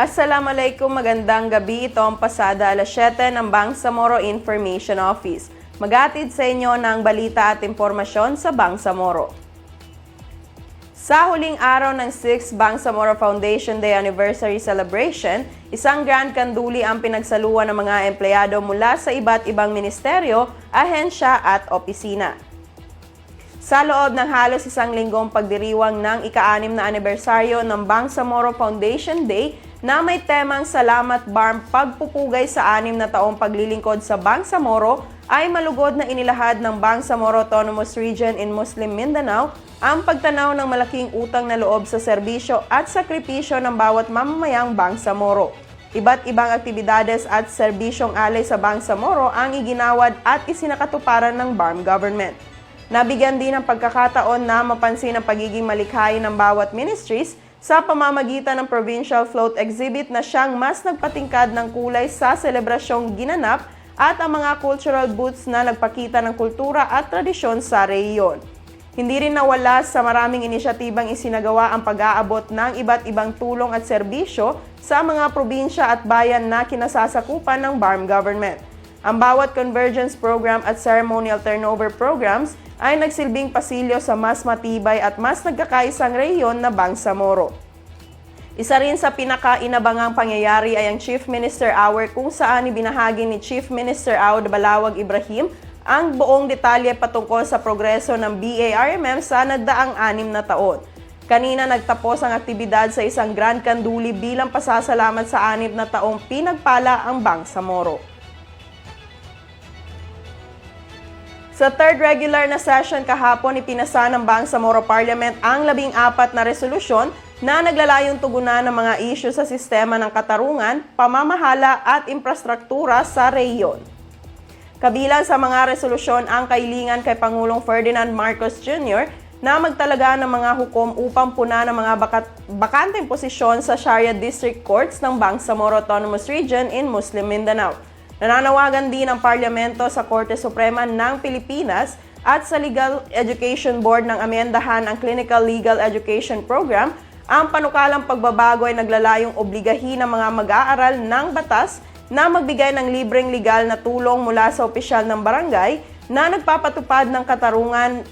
Assalamualaikum, magandang gabi. Ito ang pasada alas 7 ng Bangsamoro Information Office. Magatid sa inyo ng balita at impormasyon sa Bangsamoro. Sa huling araw ng 6th Bangsamoro Foundation Day Anniversary Celebration, isang grand kanduli ang pinagsaluhan ng mga empleyado mula sa iba't ibang ministeryo, ahensya at opisina. Sa loob ng halos isang linggong pagdiriwang ng ika-anim na anibersaryo ng Bangsamoro Foundation Day na may temang Salamat Barm Pagpupugay sa anim na taong paglilingkod sa Bangsamoro ay malugod na inilahad ng Bangsamoro Autonomous Region in Muslim Mindanao ang pagtanaw ng malaking utang na loob sa serbisyo at sakripisyo ng bawat mamamayang Bangsamoro. Iba't ibang aktibidades at serbisyong alay sa Bangsamoro ang iginawad at isinakatuparan ng BARM government. Nabigyan din ng pagkakataon na mapansin ang pagiging malikhain ng bawat ministries sa pamamagitan ng Provincial Float Exhibit na siyang mas nagpatingkad ng kulay sa selebrasyong ginanap at ang mga cultural booths na nagpakita ng kultura at tradisyon sa rehiyon. Hindi rin nawala sa maraming inisyatibang isinagawa ang pag-aabot ng iba't ibang tulong at serbisyo sa mga probinsya at bayan na kinasasakupan ng BARM government. Ang bawat convergence program at ceremonial turnover programs ay nagsilbing pasilyo sa mas matibay at mas nagkakaisang rehiyon na Bangsamoro. Isa rin sa pinaka-inabangang pangyayari ay ang Chief Minister Hour kung saan ibinahagi ni Chief Minister Aud Balawag Ibrahim ang buong detalye patungkol sa progreso ng BARMM sa nagdaang anim na taon. Kanina nagtapos ang aktibidad sa isang Grand Kanduli bilang pasasalamat sa anim na taong pinagpala ang Bangsamoro. Sa third regular na session kahapon, ipinasa ng Bangsamoro Parliament ang labing apat na resolusyon na naglalayong tugunan ng mga isyu sa sistema ng katarungan, pamamahala at infrastruktura sa rehiyon. Kabilang sa mga resolusyon ang kailingan kay Pangulong Ferdinand Marcos Jr. na magtalaga ng mga hukom upang puna ng mga bakat, bakanteng posisyon sa Sharia District Courts ng Bangsamoro Autonomous Region in Muslim Mindanao. Nananawagan din ang parlamento sa Korte Suprema ng Pilipinas at sa Legal Education Board ng amendahan ang Clinical Legal Education Program. Ang panukalang pagbabago ay naglalayong obligahin ng mga mag-aaral ng batas na magbigay ng libreng legal na tulong mula sa opisyal ng barangay na nagpapatupad ng katarungan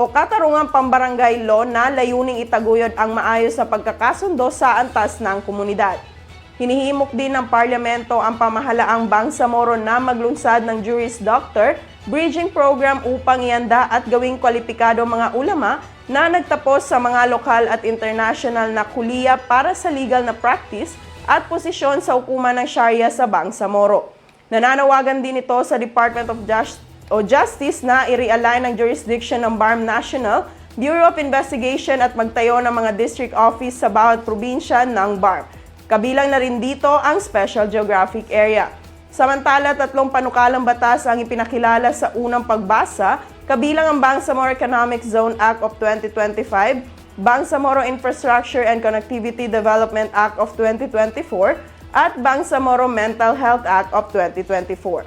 o katarungan pambarangay law na layuning itaguyod ang maayos na pagkakasundo sa antas ng komunidad. Hinihimok din ng parlamento ang pamahalaang Bangsamoro na maglunsad ng Juris Doctor bridging program upang ianda at gawing kwalipikado mga ulama na nagtapos sa mga lokal at international na kuliya para sa legal na practice at posisyon sa hukuman ng Sharia sa Bangsamoro. Nananawagan din ito sa Department of Just o Justice na i-realign ang jurisdiction ng BARM National Bureau of Investigation at magtayo ng mga district office sa bawat probinsya ng BARM. Kabilang na rin dito ang Special Geographic Area. Samantala, tatlong panukalang batas ang ipinakilala sa unang pagbasa, kabilang ang Bangsamoro Economic Zone Act of 2025, Bangsamoro Infrastructure and Connectivity Development Act of 2024, at Bangsamoro Mental Health Act of 2024.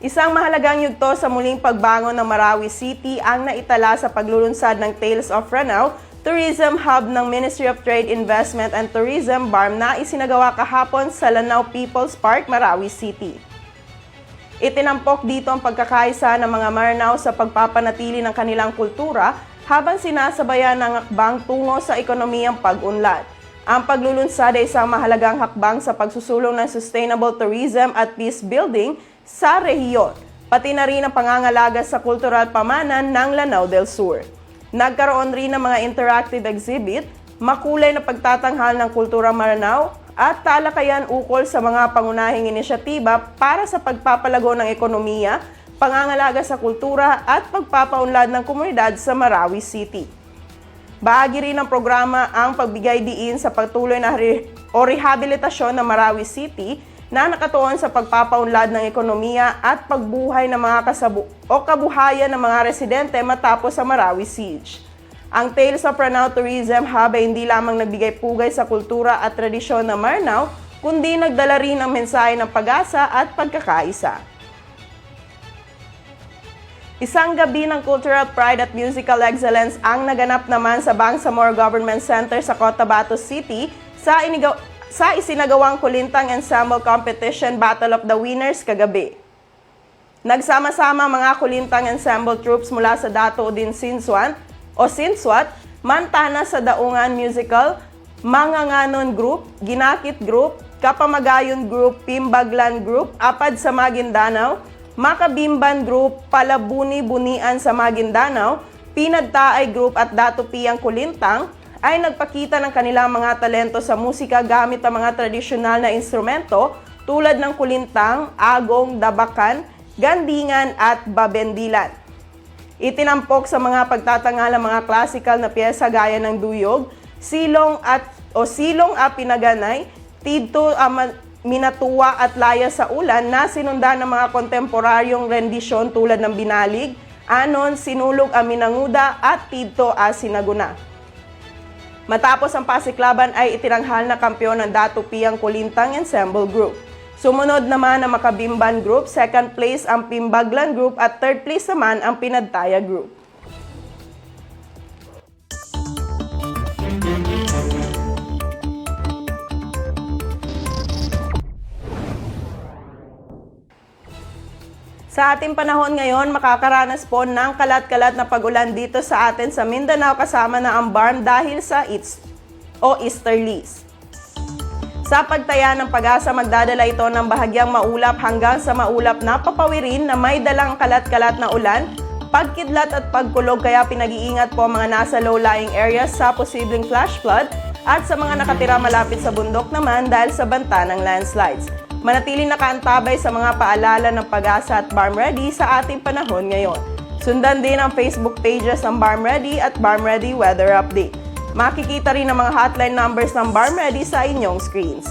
Isang mahalagang yugto sa muling pagbangon ng Marawi City ang naitala sa paglulunsad ng Tales of Ranao Tourism Hub ng Ministry of Trade, Investment and Tourism BARM na isinagawa kahapon sa Lanao People's Park, Marawi City. Itinampok dito ang pagkakaisa ng mga Maranao sa pagpapanatili ng kanilang kultura habang sinasabayan ng hakbang tungo sa ekonomiyang pag-unlad. Ang paglulunsad ay isang mahalagang hakbang sa pagsusulong ng sustainable tourism at peace building sa rehiyon, pati na rin ang pangangalaga sa kultural pamanan ng Lanao del Sur. Nagkaroon rin ng mga interactive exhibit, makulay na pagtatanghal ng kultura Maranao, at talakayan ukol sa mga pangunahing inisyatiba para sa pagpapalago ng ekonomiya, pangangalaga sa kultura at pagpapaunlad ng komunidad sa Marawi City. Bahagi rin ng programa ang pagbigay diin sa patuloy na re- o rehabilitasyon ng Marawi City na nakatuon sa pagpapaunlad ng ekonomiya at pagbuhay ng mga kasabu o kabuhayan ng mga residente matapos sa Marawi Siege. Ang Tales of Ranao Tourism Hub ay hindi lamang nagbigay pugay sa kultura at tradisyon ng Maranao, kundi nagdala rin ng mensahe ng pag-asa at pagkakaisa. Isang gabi ng cultural pride at musical excellence ang naganap naman sa Bangsamoro Government Center sa Cotabato City sa, inigaw- sa isinagawang Kulintang Ensemble Competition Battle of the Winners kagabi. Nagsama-sama mga kulintang ensemble troops mula sa Dato din Sinsuan o Sinswat, Mantana sa Daungan Musical, Manganganon Group, Ginakit Group, Kapamagayon Group, Pimbaglan Group, Apad sa Maguindanao, Makabimban Group, Palabuni Bunian sa Maguindanao, Pinadtaay Group at Dato Piyang Kulintang ay nagpakita ng kanilang mga talento sa musika gamit ang mga tradisyonal na instrumento tulad ng kulintang, agong, dabakan, gandingan at babendilan. Itinampok sa mga pagtatangal ang mga classical na piyesa gaya ng duyog, silong at o silong a pinaganay, tidto a minatuwa at laya sa ulan na sinundan ng mga kontemporaryong rendisyon tulad ng binalig, anon, sinulog a minanguda at tidto a sinaguna. Matapos ang pasiklaban ay itinanghal na kampyon ng Datu Piyang Kulintang Ensemble Group. Sumunod naman ang Makabimban Group, second place ang Pimbaglan Group at third place naman ang Pinadtaya Group. Sa ating panahon ngayon, makakaranas po ng kalat-kalat na pagulan dito sa atin sa Mindanao kasama na ang BARM dahil sa its o easterlies. Sa pagtaya ng pag-asa, magdadala ito ng bahagyang maulap hanggang sa maulap na papawirin na may dalang kalat-kalat na ulan, pagkidlat at pagkulog kaya pinag-iingat po mga nasa low-lying areas sa posibleng flash flood at sa mga nakatira malapit sa bundok naman dahil sa banta ng landslides. Manatiling nakaantabay sa mga paalala ng pag-asa at Barm Ready sa ating panahon ngayon. Sundan din ang Facebook pages ng Barm Ready at Barm Ready Weather Update. Makikita rin ang mga hotline numbers ng Barm Ready sa inyong screens.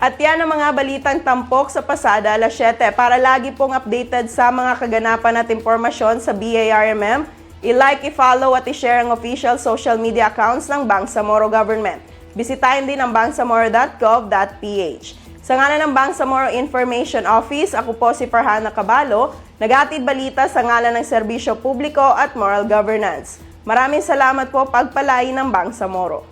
At yan ang mga balitang tampok sa pasada alas 7. Para lagi pong updated sa mga kaganapan at impormasyon sa BARMM, i-like, i-follow at i-share ang official social media accounts ng Bangsamoro Government. Bisitahin din ang bangsamoro.gov.ph. Sa ngalan ng Bangsamoro Information Office, ako po si Farhana Cabalo, nagatid balita sa ngalan ng Serbisyo Publiko at Moral Governance. Maraming salamat po pagpalain ng Bangsamoro.